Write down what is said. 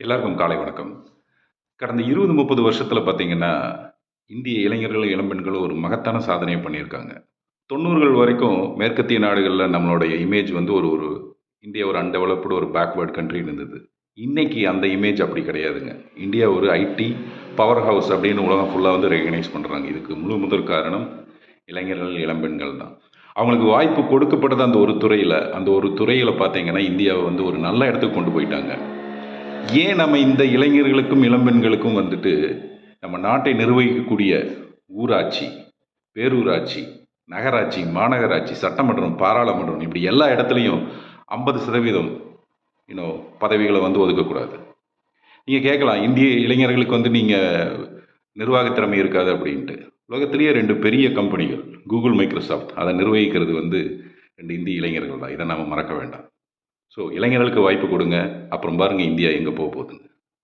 எல்லாருக்கும் காலை வணக்கம். கடந்த இருபது முப்பது வருஷத்தில் பார்த்தீங்கன்னா இந்திய இளைஞர்களும் இளம்பெண்களும் ஒரு மகத்தான சாதனையை பண்ணியிருக்காங்க. தொண்ணூறுகள் வரைக்கும் மேற்கத்திய நாடுகளில் நம்மளுடைய இமேஜ் வந்து ஒரு ஒரு இந்தியா ஒரு அன்டெவலப்டு ஒரு பேக்வேர்ட் கண்ட்ரின்னு இருந்தது. இன்னைக்கு அந்த இமேஜ் அப்படி கிடையாதுங்க. இந்தியா ஒரு ஐடி பவர் ஹவுஸ் அப்படின்னு உலகம் ஃபுல்லாக வந்து ரெகனைஸ் பண்ணுறாங்க இதுக்கு முழு முதல் காரணம் இளைஞர்கள் இளம்பெண்கள் தான். அவங்களுக்கு வாய்ப்பு கொடுக்கப்பட்டது அந்த ஒரு துறையில் அந்த ஒரு துறையில் பார்த்தீங்கன்னா இந்தியாவை வந்து ஒரு நல்ல இடத்துக்கு கொண்டு போயிட்டாங்க. ஏன் நம்ம இந்த இளைஞர்களுக்கும் இளம்பெண்களுக்கும் வந்துட்டு நம்ம நாட்டை நிர்வகிக்கக்கூடிய ஊராட்சி பேரூராட்சி நகராட்சி மாநகராட்சி சட்டமன்றம் பாராளுமன்றம் இப்படி எல்லா இடத்துலையும் ஐம்பது சதவீதம் இன்னும் பதவிகளை வந்து ஒதுக்கக்கூடாது. நீங்கள் கேட்கலாம் இந்திய இளைஞர்களுக்கு வந்து நீங்கள் நிர்வாகத்திறமை இருக்காது அப்படின்ட்டு. உலகத்திலேயே ரெண்டு பெரிய கம்பெனிகள் கூகுள் மைக்ரோசாஃப்ட் அதை நிர்வகிக்கிறது வந்து ரெண்டு இந்திய இளைஞர்கள் தான். இதை நம்ம மறக்க வேண்டாம். ஸோ இளைஞர்களுக்கு வாய்ப்பு கொடுங்க. அப்புறம் பாருங்கள் இந்தியா எங்கே போக போகுதுன்னு.